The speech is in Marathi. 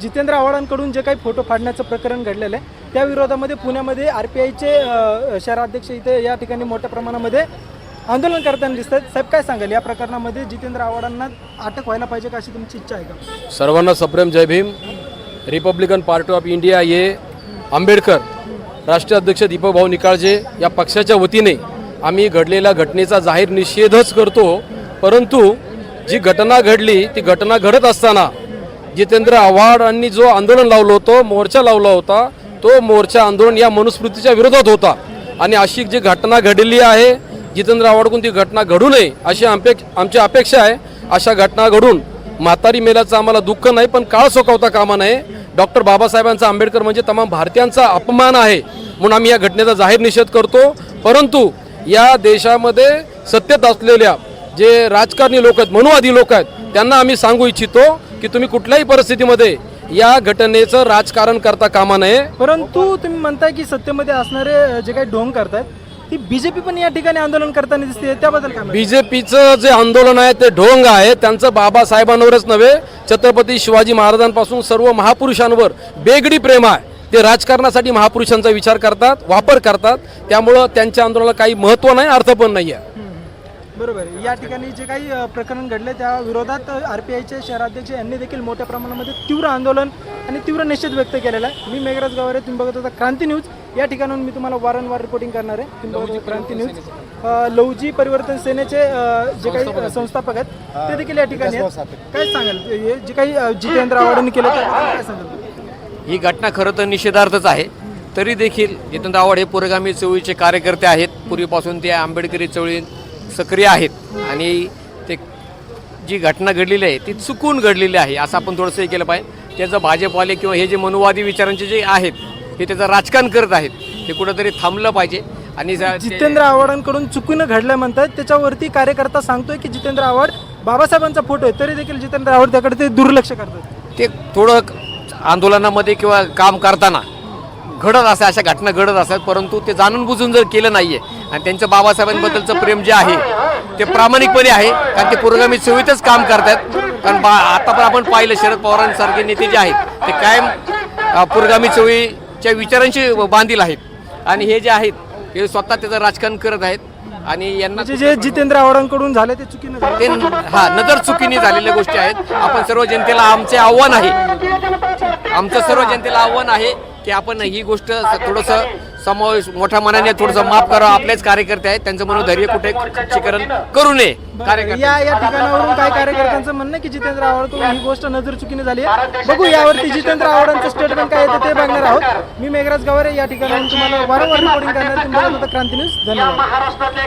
जितेंद्र आव्हाडांकडून जे काही फोटो फाडण्याचं प्रकरण घडलेलं आहे त्या विरोधामध्ये पुण्यामध्ये आर पी आयचे शहराध्यक्ष इथे या ठिकाणी मोठ्या प्रमाणामध्ये आंदोलन करताना दिसत आहेत. साहेब काय सांगाल? या प्रकरणामध्ये जितेंद्र आव्हाडांना अटक व्हायला पाहिजे का? अशी तुमची इच्छा आहे का? सर्वांना सप्रेम जय Bhim. Republican party of India ये आंबेडकर राष्ट्रीय अध्यक्ष दीपक भाऊ निकाळजे या पक्षाच्या वतीने आम्ही घडलेल्या घटनेचा जाहीर निषेधच करतो. परंतु जी घटना घडली ती घटना घडत असताना जितेंद्र आव्हाडांनी जो आंदोलन लावलं होतं मोर्चा लावला होता तो मोर्चा आंदोलन या मनुस्मृतीच्या विरोधात होता. आणि अशी जी घटना घडलेली आहे जितेंद्र आव्हाडकडून ती घटना घडू नये अशी आमचे आमची अपेक्षा आहे. अशा घटना घडून म्हातारी मेल्याचं आम्हाला दुःख नाही पण काळ सोकावता कामा नये. डॉक्टर बाबासाहेबांचा आंबेडकर म्हणजे तमाम भारतीयांचा अपमान आहे म्हणून आम्ही या घटनेचा जाहीर निषेध करतो. परंतु या देशामध्ये सत्तेत असलेल्या जे राजकारणी लोक आहेत मनुवादी लोक आहेत त्यांना आम्ही सांगू इच्छितो की तुम्ही कुठल्याही परिस्थितीमध्ये या घटनेचं राजकारण करता कामा नये. परंतु तुम्ही म्हणताय की सत्तेमध्ये असणारे जे काही ढोंग करतायत ती बीजेपी पण या ठिकाणी आंदोलन करताना दिसते. त्याबद्दल काय? बीजेपीचं जे आंदोलन आहे ते ढोंग आहे. त्यांचं बाबासाहेबांवरच नव्हे छत्रपती शिवाजी महाराजांपासून सर्व महापुरुषांवर बेगडी प्रेम आहे. ते राजकारणासाठी महापुरुषांचा विचार करतात वापर करतात. त्यामुळं त्यांच्या आंदोलनाला काही महत्त्व नाही अर्थ पण नाही आहे बरोबर आहे. या ठिकाणी जे काही अ, प्रकरण घडले त्या विरोधात आर पी आयचे शहराध्यक्ष यांनी देखील मोठ्या प्रमाणामध्ये तीव्र आंदोलन आणि तीव्र निषेध व्यक्त केलेला आहे. मी मेघराज गावरे तुम्ही बघत होता क्रांती न्यूज. या ठिकाणून मी तुम्हाला वारंवार रिपोर्टिंग करणार आहे. तुम्ही बघत होता क्रांती न्यूज. अ, लवजी परिवर्तन सेनेचे अ, जे काही अ, संस्थापक आहेत ते. देखील या ठिकाणी आहेत. काय सांगाल? हे जे काही अ, जितेंद्र आव्हाडांनी केलं त्याबद्दल काय सांगाल? ही घटना खरं तर निषेधार्थच आहे. तरी देखील जितेंद्र आव्हाड हे पुरोगामी चळवळीचे कार्यकर्ते आहेत. पूर्वीपासून ते आंबेडकरी चळवळीत सक्रिय आहेत. आणि ते जी घटना घडलेली आहे ती चुकून घडलेली आहे असं आपण थोडंसं हे केलं पाहिजे. त्याचं भाजपवाले किंवा हे जे मनुवादी विचारांचे जे आहेत हे त्याचं राजकारण करत आहेत ते कुठंतरी थांबलं पाहिजे. आणि जितेंद्र आव्हाडांकडून चुकीनं घडलं म्हणतात त्याच्यावरती कार्यकर्ता सांगतोय की जितेंद्र आव्हाड बाबासाहेबांचा फोटो आहे तरी देखील जितेंद्र आव्हाड त्याकडे ते दुर्लक्ष करतात. ते थोडं आंदोलनामध्ये किंवा काम करताना घडत असतात अशा घटना घडत असतात. परंतु ते जाणून बुजून जर केलं नाहीये आणि त्यांचं बाबासाहेबांबद्दलचं प्रेम जे आहे ते प्रामाणिकपणे आहे कारण ते पुरोगामी चळवळीतच काम करतात कारण बा आता पण आपण पाहिलं शरद पवारांसारखे नेते जे आहेत ते कायम पुरोगामी चळवळीच्या विचारांशी बांधील आहेत. आणि हे जे आहेत हे स्वतः त्याचं राजकारण करत आहेत. आणि यांना म्हणजे जे जितेंद्र आव्हाडांकडून झाले ते चुकीनं ते हा नजर चुकीने झालेल्या गोष्टी आहेत. आपण सर्व जनतेला आमचे आव्हान आहे. आमचं सर्व जनतेला आव्हान आहे की आपण ही गोष्ट थोडंसं समावेश मोठ्या मनाने थोडंसं माफ करावं आपलेच कार्यकर्ते आहेत. त्यांचं मनोधैर्य कुठे खच्चीकरण करू नये. कार्यकर्ते. या या ठिकाणावरून काय कार्यकर्त्यांचं म्हणणं आहे की जितेंद्र आव्हाड ही गोष्ट नजर चुकीने झाली आहे? बघू यावरती जितेंद्र आव्हाडांचं स्टेटमेंट काय येतं ते बघणार आहोत. मी मेघराज गावरे या ठिकाणाहून तुम्हाला वारंवार रिपोर्टिंग करणार क्रांती न्यूज धन्यवाद.